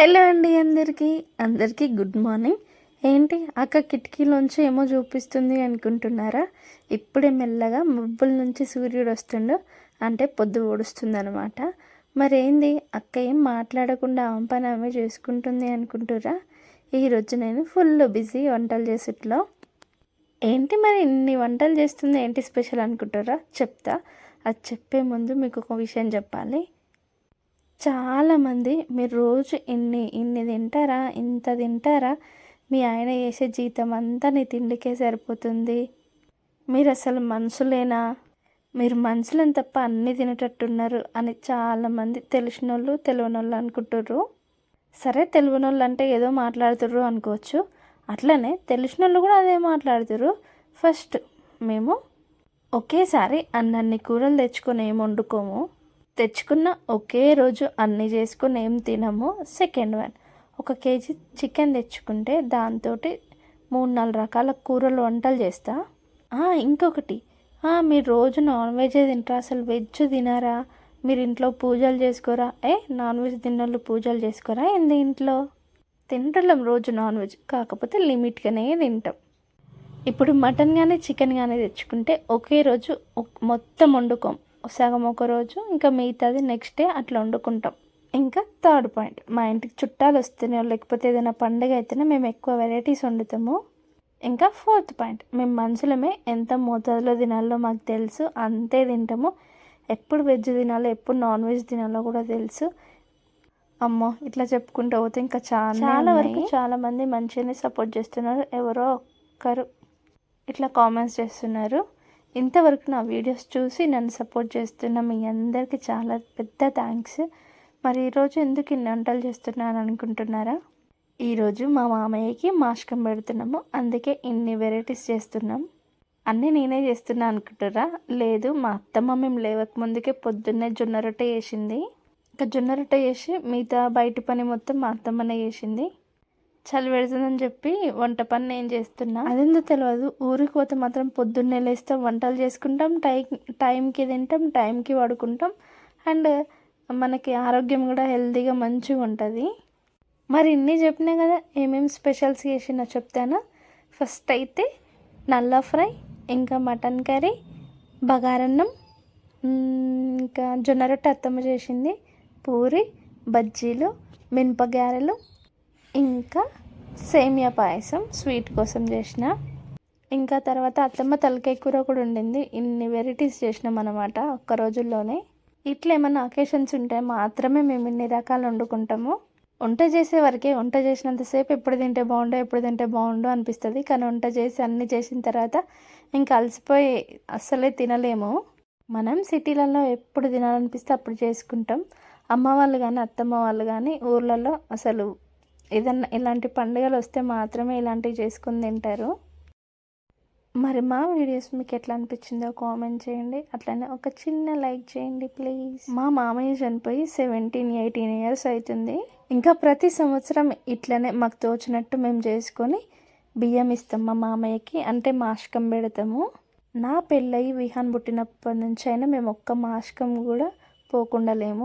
Hello అండి అందరికీ. అందరికీ గుడ్ మార్నింగ్. ఏంటి అక్క కిటికీలోంచి ఏమో చూపిస్తుంది అనుకుంటున్నారా? ఇప్పుడే మెల్లగా మబ్బుల నుంచి సూర్యుడు వస్తుండు. అంటే పొద్దు ఓడుస్తుంది అనమాట మరేంది అక్క ఏం మాట్లాడకుండా ఆమె పని ఆమె చేసుకుంటుంది అనుకుంటురా ఈరోజు నేను ఫుల్ బిజీ వంటలు చేసేట్లో. ఏంటి మరి ఇన్ని వంటలు చేస్తుంది? ఏంటి స్పెషల్ అనుకుంటారా చెప్తా. అది చెప్పే ముందు మీకు ఒక విషయం చెప్పాలి. చాలామంది మీరు రోజు ఇన్ని ఇన్ని తింటారా ఇంత తింటారా? మీ ఆయన చేసే జీతం అంతా నీ తిండికే సరిపోతుంది. మీరు అసలు మనుషులేనా? మీరు మనుషులని తప్ప అన్నీ తినేటట్టున్నారు అని చాలామంది తెలిసిన వాళ్ళు తెలియని వాళ్ళు అనుకుంటారు సరే తెలియని వాళ్ళు అంటే ఏదో మాట్లాడుతుర్రు అనుకోవచ్చు. అట్లనే తెలిసిన వాళ్ళు కూడా అదే మాట్లాడుతుర్రు. ఫస్ట్ మేము ఒకేసారి అన్నన్ని కూరలు తెచ్చుకొని ఏమి వండుకోము? తెచ్చుకున్న ఒకే రోజు అన్ని చేసుకుని ఏం తినము? సెకండ్ వన్ ఒక కేజీ చికెన్ తెచ్చుకుంటే దాంతో మూడు నాలుగు రకాల కూరలు వంటలు చేస్తా. ఇంకొకటి. మీరు రోజు నాన్ వెజ్ తింటారా? అసలు వెజ్ తినారా? మీరు ఇంట్లో పూజలు చేసుకోరా? ఏ నాన్ వెజ్ తిన్నోళ్ళు పూజలు చేసుకోరా? ఏంది ఇంట్లో? తింటలేం రోజు నాన్ వెజ్. కాకపోతే లిమిట్గానే తింటాం. ఇప్పుడు మటన్ కానీ చికెన్ కానీ తెచ్చుకుంటే ఒకే రోజు మొత్తం వండుకోం. సగం ఒక రోజు ఇంకా మిగతాది నెక్స్ట్ డే అట్లా వండుకుంటాం. ఇంకా థర్డ్ పాయింట్ మా ఇంటికి చుట్టాలు వస్తేనే లేకపోతే ఏదైనా పండుగ అయితేనే మేము ఎక్కువ వెరైటీస్ వండుతాము. ఇంకా ఫోర్త్ పాయింట్ మేము మనుషులమే ఎంత మోతాదులో తినాలో మాకు తెలుసు అంతే తింటాము. ఎప్పుడు వెజ్ తినాలో ఎప్పుడు నాన్ వెజ్ తినాలో కూడా తెలుసు. అమ్మో ఇట్లా చెప్పుకుంటూ పోతే ఇంకా చాలా చాలా వరకు చాలా మంది మంచిగానే సపోర్ట్ చేస్తున్నారు ఎవరో ఒక్కరు ఇట్లా కామెంట్స్ చేస్తున్నారు. ఇంతవరకు నా వీడియోస్ చూసి నన్ను సపోర్ట్ చేస్తున్న మీ అందరికీ చాలా పెద్ద థ్యాంక్స్. మరి ఈరోజు ఎందుకు ఇన్ని వంటలు చేస్తున్నాను అనుకుంటున్నారా? ఈరోజు మా మామయ్యకి మాస్కం పెడుతున్నాము. అందుకే ఇన్ని వెరైటీస్ చేస్తున్నాం. అన్నీ నేనే చేస్తున్నా అనుకుంటారా లేదు మా అత్తమ్మ మేము లేవక ముందుకే పొద్దున్నే జొన్న రొట్టె వేసింది ఇంకా జొన్న రొట్టె వేసి మిగతా బయట పని మొత్తం మా అత్తమ్మనే చేసింది. చలి పెడుతుందని చెప్పి వంట పని నేను చేస్తున్నా. అదెందుకు తెలియదు ఊరికి పోతే మాత్రం పొద్దున్నే లేస్తాం వంటలు చేసుకుంటాం టైం టైంకి తింటాం టైంకి పడుకుంటాం. అండ్ మనకి ఆరోగ్యం కూడా హెల్తీగా మంచిగా ఉంటుంది. మరి ఇన్ని చెప్పినా కదా ఏమేమి స్పెషల్స్ చేసినా చెప్తాను? ఫస్ట్ అయితే నల్ల ఫ్రై ఇంకా మటన్ కర్రీ బగారన్నం ఇంకా జొన్న రొట్టె అత్తమ్మ చేసింది పూరి బజ్జీలు మినప గారెలు ఇంకా సేమియా పాయసం స్వీట్ కోసం చేసిన. ఇంకా తర్వాత అత్తమ్మ తలకాయ కూర కూడా ఉండింది. ఇన్ని వెరైటీస్ చేసినాం అనమాట ఒక్క రోజుల్లోనే. ఇట్లా ఏమైనా అకేషన్స్ ఉంటే మాత్రమే మేము ఇన్ని రకాలు వండుకుంటాము. వంట చేసే వరకే వంట చేసినంతసేపు ఎప్పుడు తింటే బాగుండో ఎప్పుడు తింటే బాగుండో అనిపిస్తుంది. కానీ వంట చేసి అన్ని చేసిన తర్వాత ఇంకా అలసిపోయి అస్సలే తినలేము. మనం సిటీలలో ఎప్పుడు తినాలనిపిస్తే అప్పుడు చేసుకుంటాం. అమ్మ వాళ్ళు కానీ అత్తమ్మ వాళ్ళు కానీ ఊర్లలో అసలు ఏదన్నా ఇలాంటి పండుగలు వస్తే మాత్రమే ఇలాంటివి చేసుకుని తింటారు. మరి మా వీడియోస్ మీకు ఎట్లా అనిపించిందో కామెంట్ చేయండి. అట్లనే ఒక చిన్న లైక్ చేయండి ప్లీజ్. మా మామయ్య చనిపోయి సెవెంటీన్ ఎయిటీన్ ఇయర్స్ అవుతుంది. ఇంకా ప్రతి సంవత్సరం ఇట్లనే మాకు తోచినట్టు మేము చేసుకొని బియ్యం ఇస్తాం మా మామయ్యకి. అంటే మాషకం పెడతాము. నా పెళ్ళయి విహాన్ పుట్టినప్పటి నుంచి అయినా మేము ఒక్క మాషకం కూడా పోకుండా లేము